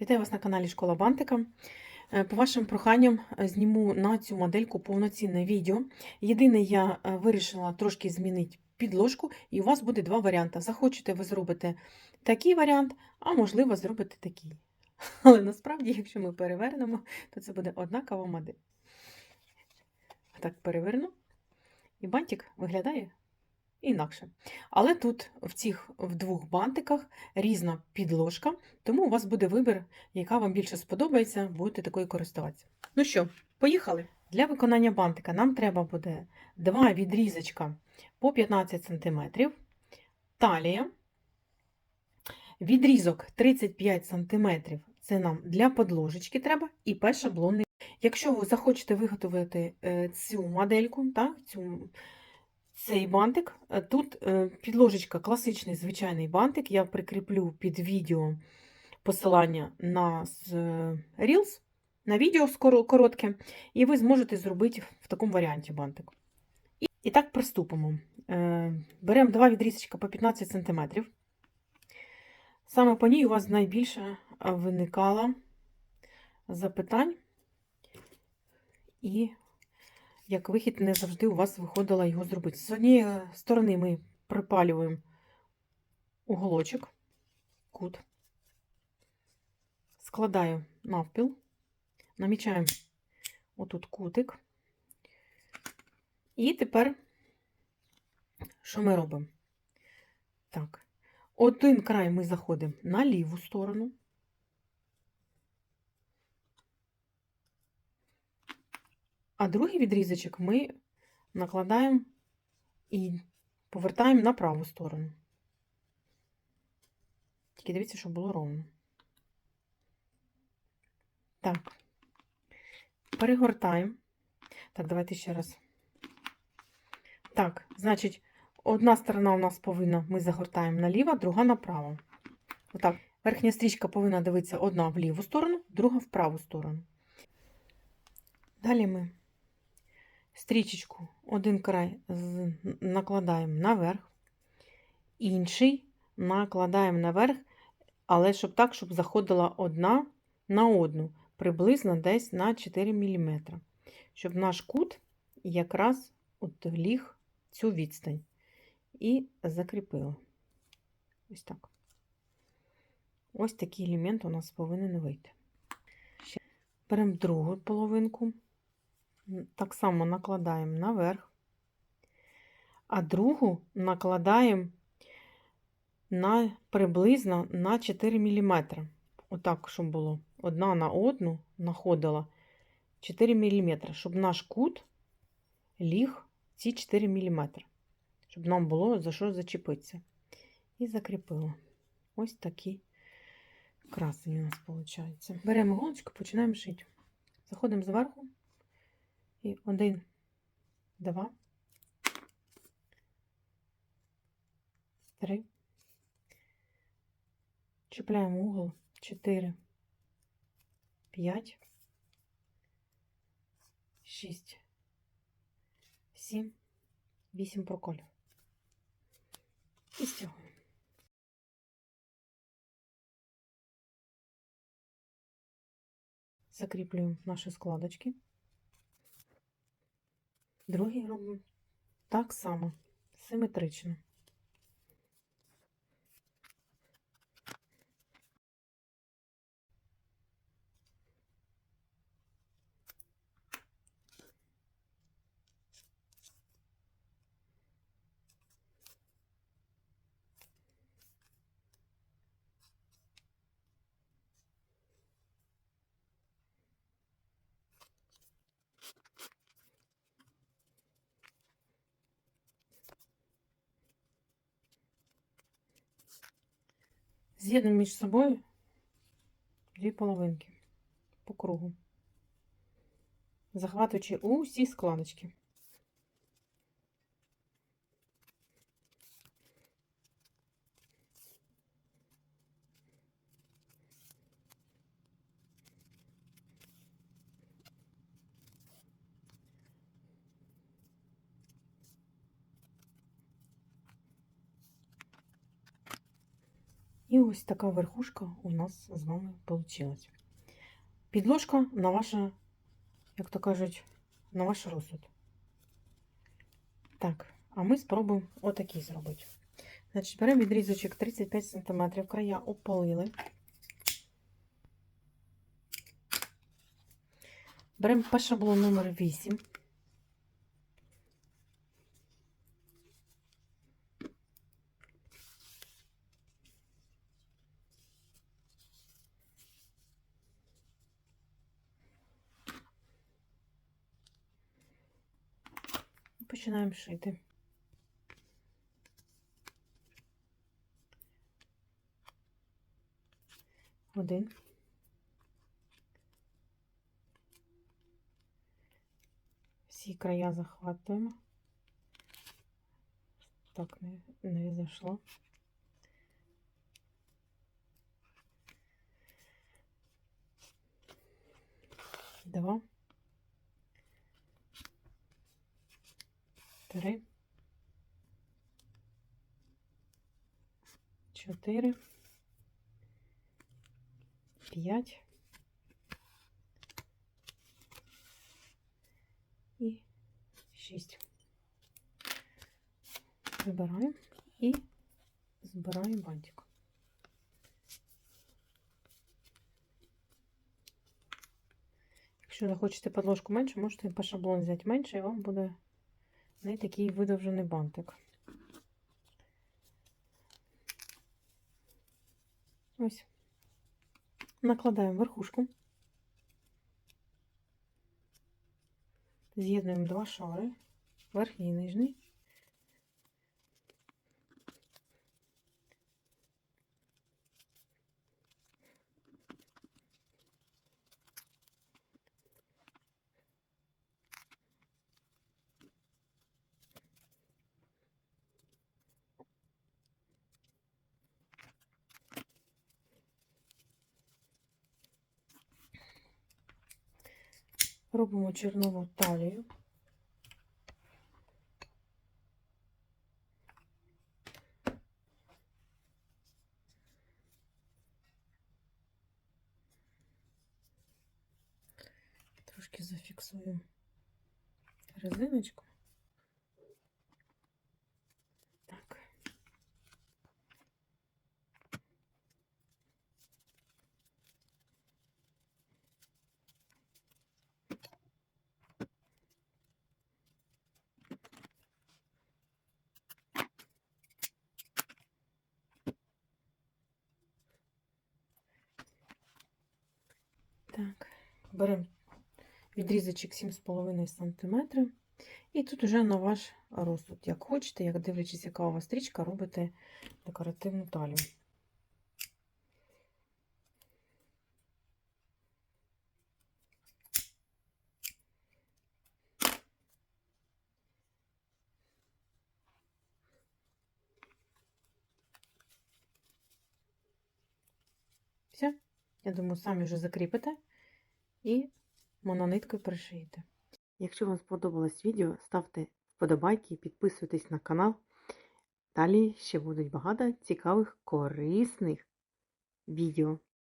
Вітаю вас на каналі Школа Бантика. Е, По вашим проханням е, зніму на цю модельку повноцінне відео. Єдине, я е, вирішила трошки змінити підложку, і у вас буде два варіанти. Захочете, ви зробите такий варіант, а можливо, зробите такий. Але насправді, якщо ми перевернемо, то це буде однакова модель. Так, переверну. І бантик виглядає інакше. Але тут в цих в двох бантиках різна підложка, тому у вас буде вибір, яка вам більше сподобається, будете такою користуватися. Ну що, поїхали? Для виконання бантика нам треба буде два відрізочка по 15 см, талія, відрізок 35 см це нам для подложечки треба, і перший шаблонний. Якщо ви захочете виготовити е, цю модельку, так, цю цей бантик. Е, Тут е, підложечка класичний звичайний бантик. Я прикріплю під відео посилання на е, Reels, на відео коротке, і ви зможете зробити в такому варіанті бантик. І, так приступимо. Беремо два відрізочка по 15 см. Саме по ній у вас найбільше виникало запитань. І як вихід, не завжди у вас виходило його зробити. З однієї сторони ми припалюємо уголочок, кут, складаю навпіл, намічаємо отут кутик. І тепер, що ми робимо? Так, один край ми заходимо на ліву сторону. А другий відрізочок ми накладаємо і повертаємо на праву сторону. Тільки дивіться, щоб було ровно. Так, перегортаємо. Так, давайте ще раз. Так, значить, одна сторона у нас повинна, ми загортаємо наліво, друга направо. Отак. Верхня стрічка повинна дивитися одна в ліву сторону, друга в праву сторону. Далі ми стрічечку, один край накладаємо наверх, інший накладаємо наверх, але щоб так, щоб заходила одна на одну, приблизно десь на 4 мм. Щоб наш кут якраз от ліг цю відстань. І закріпили. Ось так. Ось такий елемент у нас повинен вийти. Беремо другу половинку. Так само накладаємо наверх, а другу накладаємо на приблизно на 4 мм. Отак, щоб було. Одна на одну находила 4 мм, щоб наш кут ліг ці 4 мм, щоб нам було за що зачепитися. І закріпила. Ось такий красень у нас виходить. Беремо голочку, починаємо шити. Заходимо зверху. І один, два, три. Чіпляємо угол. Чотири, п'ять, шість, сім, вісім проколів. І стягуємо. Закріплюємо наші складочки. Другий робимо так само, симетрично. З'єднуємо між собою дві половинки по кругу, захватуючи усі складочки. І ось така верхушка у нас з вами вийшла. Підложка на ваше, як то кажуть, на ваш розсуд. Так, а ми спробуємо отакий зробити. Значить, беремо відрізочок 35 см, края опалили. Беремо по шаблону номер 8. Починаємо шити. Один. Всі края захватуємо. Так, не, не зайшло. Два. Три. Чотири. П'ять. І шість. Вибираємо і збираємо бантик. Якщо захочете подложку менше, можете по шаблону взяти менше, і вам буде не такий видовжений бантик. Ось. Накладаємо верхушку. З'єднуємо два шари, верхній і нижній. Робимо чернову талію. Трошки зафіксуємо резиночку. Так. Так, беремо відрізочок 7,5 см. І тут уже на ваш розсуд. Як хочете, як дивлячись, яка у вас стрічка, робите декоративну талію. Все, я думаю, самі вже закріпите і монониткою пришиєте. Якщо вам сподобалось відео, ставте вподобайки, підписуйтесь на канал. Далі ще будуть багато цікавих, корисних відео.